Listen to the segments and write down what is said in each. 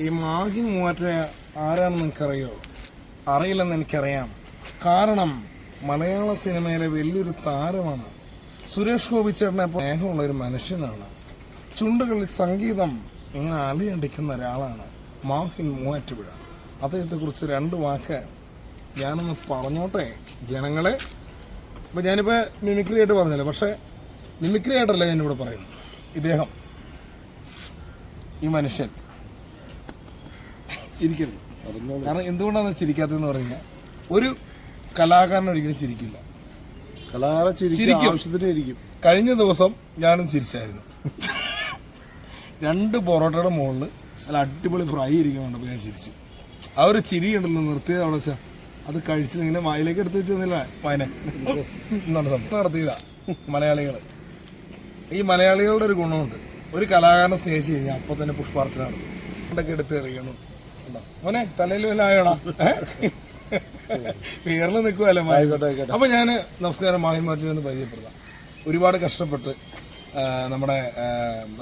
ഈ മാഹി മൂവാറ്റ ആരാണെന്ന് നിനക്കറിയോ? അറിയില്ലെന്ന് എനിക്കറിയാം. കാരണം മലയാള സിനിമയിലെ വലിയൊരു താരമാണ് സുരേഷ് ഗോപി ചേട്ടനെ സ്നേഹമുള്ള ഒരു മനുഷ്യനാണ്. ചുണ്ടുകളിൽ സംഗീതം ഇങ്ങനെ അലയടിക്കുന്ന ഒരാളാണ് മാഹിൻ മൂവാറ്റുപുഴ. അദ്ദേഹത്തെക്കുറിച്ച് രണ്ട് വാക്ക് ഞാനൊന്ന് പറഞ്ഞോട്ടെ ജനങ്ങളെ? ഇപ്പം ഞാനിപ്പോൾ മിമിക്രി ആയിട്ട് പറഞ്ഞല്ലോ പക്ഷേ മിമിക്രി ആയിട്ടല്ല ഞാനിവിടെ പറയുന്നത്. ഇദ്ദേഹം ഈ മനുഷ്യൻ. ചിരിക്കരുത്. കാരണം എന്തുകൊണ്ടാണ് ചിരിക്കാത്തതെന്ന് പറഞ്ഞാൽ ഒരു കലാകാരൻ ഒരിക്കലും ചിരിക്കില്ല. കലാകാരൻ ചിരിക്കും. ചിരിക്കും. കഴിഞ്ഞ ദിവസം ഞാനും ചിരിച്ചായിരുന്നു. രണ്ട് പൊറോട്ടയുടെ മുകളിൽ നല്ല അടിപൊളി ഫ്രൈ ഇരിക്കുന്നുണ്ടപ്പോൾ ഞാൻ ചിരിച്ചു. ആ ഒരു ചിരി ഉണ്ടല്ലോ നിർത്തിയത് അവിടെ വെച്ചാൽ അത് കഴിച്ച് ഇങ്ങനെ വായിലേക്ക് എടുത്ത് വെച്ചെന്നില്ല വായന എന്നാണ് സംഭവം? നടത്തിയതാ മലയാളികൾ ഈ മലയാളികളുടെ ഒരു ഗുണമുണ്ട്. ഒരു കലാകാരനെ സ്നേഹിച്ച് കഴിഞ്ഞാൽ അപ്പം തന്നെ പുഷ്പാർച്ചന നടത്തും. ഇതൊക്കെ എടുത്ത് എറിയണം? മോനെ തലയിൽ വല്ല ആയോടാ? പേരിൽ നിൽക്കുമല്ലോ ആയിക്കോട്ടെ. അപ്പൊ ഞാൻ നമസ്കാരം മാഹിൻ മാറ്റിനെ ഒന്ന് പരിചയപ്പെടുത്താം. ഒരുപാട് കഷ്ടപ്പെട്ട് നമ്മുടെ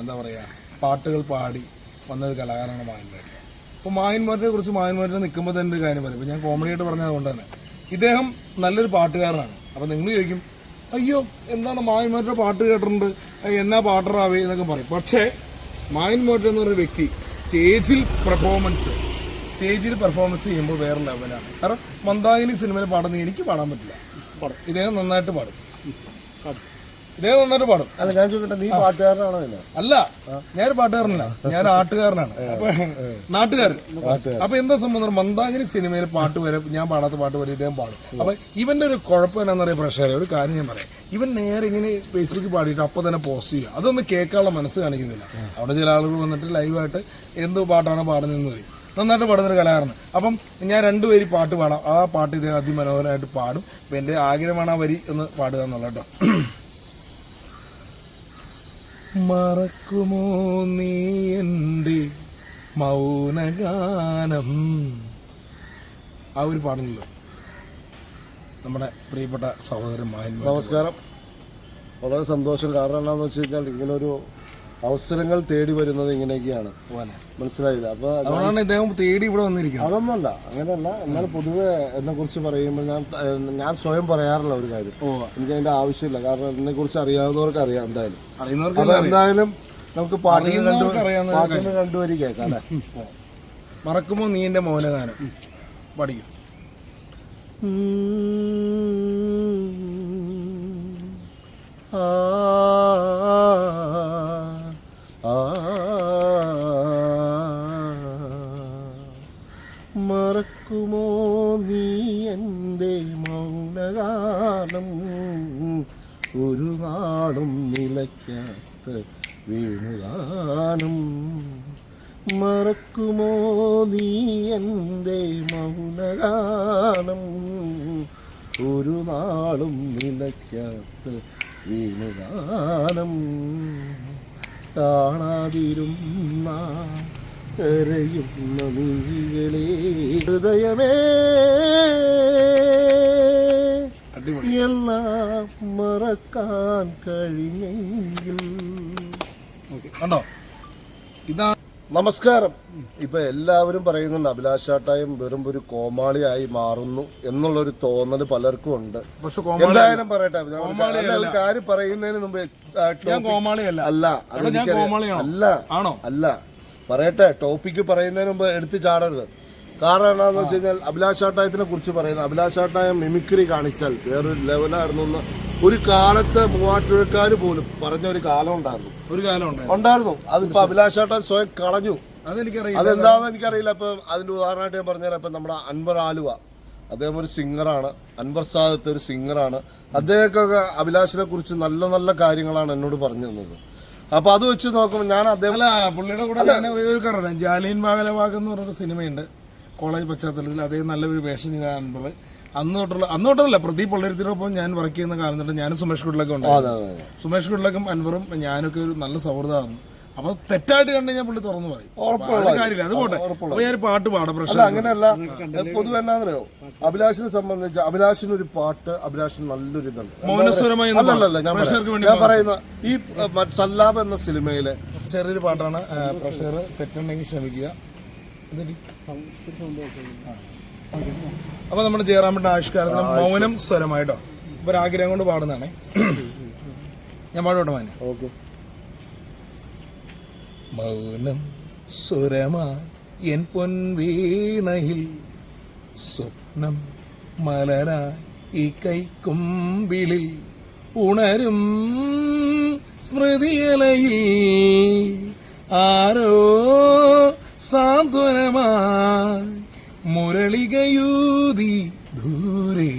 എന്താ പറയാ പാട്ടുകൾ പാടി വന്നൊരു കലാകാരനാണ് മാഹിൻ മാറ്റി അപ്പോൾ മാഹിൻ മാറ്റിനെ കുറിച്ച് മാഹിൻ മാറ്റിനെ നിൽക്കുമ്പോൾ തന്നെ ഒരു കാര്യം പറയും. ഇപ്പോൾ ഞാൻ കോമഡി ആയിട്ട് പറഞ്ഞത് കൊണ്ട് തന്നെ. ഇദ്ദേഹം നല്ലൊരു പാട്ടുകാരനാണ്. അപ്പോൾ നിങ്ങൾ ചോദിക്കും അയ്യോ എന്താണ് മാഹിൻ മാറ്റിന്റെ പാട്ട് കേട്ടിട്ടുണ്ട്? എന്നാ പാട്ടറാവേ? എന്നൊക്കെ പറയും. പക്ഷേ മാഹിൻ മോറ്റ എന്ന് പറയുന്ന വ്യക്തി സ്റ്റേജിൽ പെർഫോമൻസ് സ്റ്റേജിൽ പെർഫോമൻസ് ചെയ്യുമ്പോൾ വേറെ ലെവലാണ് കാരണം മന്ദാകിനി സിനിമയിൽ പാടുന്ന എനിക്ക് പാടാൻ പറ്റില്ല. ഇദ്ദേഹം നന്നായിട്ട് പാടും. ഇദ്ദേഹം നന്നായിട്ട് പാടും. അല്ല ഞാൻ ചോദിക്കട്ടെ നീ പാട്ടുകാരനാണോ ഇല്ല? അല്ല ഞാനൊരു പാട്ടുകാരനല്ല. ഞാൻ ആട്ടുകാരനാണ്. നാട്ടുകാരൻ. അപ്പൊ എന്താ സംബന്ധം മന്ദാകിനി സിനിമയിൽ പാട്ട് വരെ ഞാൻ പാടാത്ത പാട്ട് വരെ ഇദ്ദേഹം പാടും. അപ്പൊ ഇവന്റെ ഒരു കുഴപ്പം എന്നാന്ന് പറയാ പ്രഷർ ഒരു കാര്യം ഞാൻ പറയാം. ഇവൻ നേരെ ഇങ്ങനെ ഫേസ്ബുക്കിൽ പാടിയിട്ട് അപ്പൊ തന്നെ പോസ്റ്റ് ചെയ്യുക. അതൊന്നും കേൾക്കാനുള്ള മനസ്സ് കാണിക്കുന്നില്ല. അവിടെ ചില ആളുകൾ വന്നിട്ട് ലൈവായിട്ട് എന്ത് പാട്ടാണ് പാടുന്നതെന്ന് പറയും. നന്നായിട്ട് പാടുന്നൊരു കലാകാരൻ അപ്പം ഞാൻ രണ്ടുപേര് പാട്ട് പാടാം. ആ പാട്ട് ഇത് അതിമനോഹരമായിട്ട് പാടും. അപ്പം എന്റെ ആഗ്രഹമാണ് ആ വരി ഒന്ന് പാടുക എന്നുള്ളത് മറക്കുമോ നീ എന്റെ മൗനഗാനം? ആ ഒരു പാടുന്നല്ലോ നമ്മുടെ പ്രിയപ്പെട്ട സഹോദരൻ മായന്മാർ നമസ്കാരം. വളരെ സന്തോഷം. കാരണം എന്താണെന്ന് വെച്ച് കഴിഞ്ഞാൽ ഇങ്ങനെ ഒരു അവസരങ്ങൾ തേടി വരുന്നത് ഇങ്ങനെയൊക്കെയാണ്. മനസ്സിലായില്ല? അപ്പൊ അത് അതുകൊണ്ടാണ് ഇദ്ദേഹം തേടി ഇവിടെ വന്നിരിക്കുന്നത്. അതൊന്നുമല്ല അങ്ങനെയല്ല. എന്നാൽ പൊതുവെ എന്നെ കുറിച്ച് പറയുമ്പോൾ ഞാൻ ഞാൻ സ്വയം പറയാറില്ല ഒരു കാര്യം. ഓ. എനിക്ക് അതിന്റെ ആവശ്യമില്ല. കാരണം എന്നെ കുറിച്ച് അറിയാവുന്നവർക്ക് അറിയാം എന്തായാലും. അറിയുന്നവർക്ക് എന്തായാലും നമുക്ക് പാട്ടിന് രണ്ടുപേര് കേൾക്കാം അല്ലേ? മറക്കുമോ നീ എന്റെ മൗനഗാനം പഠിക്കും. ആ മൗനഗാനം ഒരു നാളും നിലയ്ക്കാത്ത വീണുഗാനം. മറക്കുമോ നീ എന്റെ മൗനഗാനം? ഒരു നാളും നിലയ്ക്കാത്ത വീണുഗാനം. കാണാതിരുന്ന കരയുന്ന ഹൃദയമേ എല്ലാം മറക്കാൻ കഴിഞ്ഞെങ്കിൽ. ഓക്കെ കണ്ടോ? ഇതാ നമസ്കാരം. ഇപ്പൊ എല്ലാവരും പറയുന്നുണ്ട് അഭിലാഷാട്ടായും വെറും ഒരു കോമാളിയായി മാറുന്നു എന്നുള്ളൊരു തോന്നൽ പലർക്കും ഉണ്ട്. എന്തായാലും പറയട്ടെ കാര്യം- പറയുന്നതിന് മുമ്പ് ഞാൻ കോമാളിയല്ല അല്ല. ഞാൻ കോമാളിയാണോ? അല്ല അല്ല. പറയട്ടെ ടോപ്പിക്ക് പറയുന്നതിന് മുമ്പ് എടുത്തു ചാടരുത്. കാരണം എന്താണെന്ന് വെച്ച് കഴിഞ്ഞാൽ അഭിലാഷാട്ടായത്തിനെ കുറിച്ച് പറയുന്നത് അഭിലാഷാട്ടായ മിമിക്രി കാണിച്ചാൽ വേറൊരു ലെവലായിരുന്നു എന്ന് ഒരു കാലത്ത് മൂവാറ്റുഴക്കാർ പോലും പറഞ്ഞ ഒരു കാലം ഉണ്ടായിരുന്നു. ഒരു കാലം ഉണ്ടായിരുന്നു. അതിപ്പോ അഭിലാഷാട്ടാൻ സ്വയം കളഞ്ഞു. അതെനിക്കറിയില്ല. അതെന്താണെന്ന് എനിക്കറിയില്ല. ഇപ്പൊ അതിന്റെ ഉദാഹരണമായിട്ട് ഞാൻ പറഞ്ഞുതരാം. ഇപ്പൊ നമ്മുടെ അൻവർ ആലുവ. അദ്ദേഹം ഒരു സിംഗറാണ്. അൻവർ സാദത്ത് ഒരു സിംഗറാണ്. അദ്ദേഹമൊക്കെ അഭിലാഷിനെ കുറിച്ച് നല്ല നല്ല കാര്യങ്ങളാണ് എന്നോട് പറഞ്ഞു തന്നത്. അപ്പൊ അത് വെച്ച് നോക്കുമ്പോൾ ഞാൻ അദ്ദേഹം പുള്ളിയുടെ കൂടെ ഒരു കാരണം ജാലിയൻ ബാഗലബാഗ് എന്ന് പറഞ്ഞൊരു സിനിമയുണ്ട്. കോളേജ് പശ്ചാത്തലത്തിൽ അദ്ദേഹം നല്ലൊരു വേഷം ചെയ്താണുള്ളത് അന്ന് തൊട്ടുള്ള അന്ന് തൊട്ടല്ല പ്രദീപ് പള്ളിരത്തിനൊപ്പം ഞാൻ വർക്ക് ചെയ്യുന്ന കാലം തൊട്ട് ഞാനും സുമേഷ് കുട്ടിലൊക്കെ ഉണ്ട്. സുമേഷ് കുട്ടിലൊക്കെ അൻവറും ഞാനൊക്കെ ഒരു നല്ല സൗഹൃദമായിരുന്നു. അപ്പൊ തെറ്റായിട്ട് കണ്ടു കഴിഞ്ഞാൽ പുള്ളി തുറന്നു പറയും. കാര്യമില്ല. അത് പോട്ടെ അപ്പൊ ഞാൻ പാട്ട് പാടാം പ്രശ്നം അങ്ങനെയല്ല. പൊതുവെ എന്നാന്നറിയോ? അഭിലാഷിനെ സംബന്ധിച്ച് അഭിലാഷിന് ഒരു പാട്ട് അഭിലാഷിന് നല്ലൊരു ഇതുണ്ട്. മൗനസ്വരമായി ഞാൻ ഞാൻ പറയുന്ന ഈ സല്ലാബ് എന്ന സിനിമയിലെ ചെറിയൊരു പാട്ടാണ് പ്രഷർ തെറ്റുണ്ടെങ്കിൽ ക്ഷമിക്കുക. എന്നിട്ട് അപ്പൊ നമ്മുടെ ജയറാമിന്റെ ആവിഷ്കാരത്തിന് മൗനം സ്വരമായിട്ടോ. ഇപ്പൊ ഒരാഗ്രഹം കൊണ്ട് പാടുന്നതാണ്. ഞാൻ പാടോട്ടെ മാനെ? ഓക്കെ. മൗനം സ്വരമായി എൻ പൊൻവീണയിൽ സ്വപ്നം മലരായി ഈ കൈക്കുമ്പിളിൽ ഉണരും സ്മൃതിയലയിൽ ആരോ സാന്ത്വനമായി മുരളികയൂതി ദൂരെ.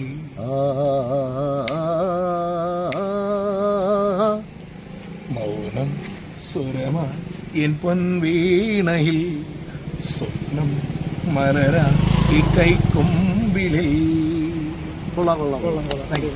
മൗനം സ്വരമായി എൻ പൊൻവീണയിൽ സ്വപ്നം മലരാ ഈ കൈക്കുമ്പിളിൽ കൊള്ളാം കൊള്ളാം കൊള്ളാം. കൊള്ളാം.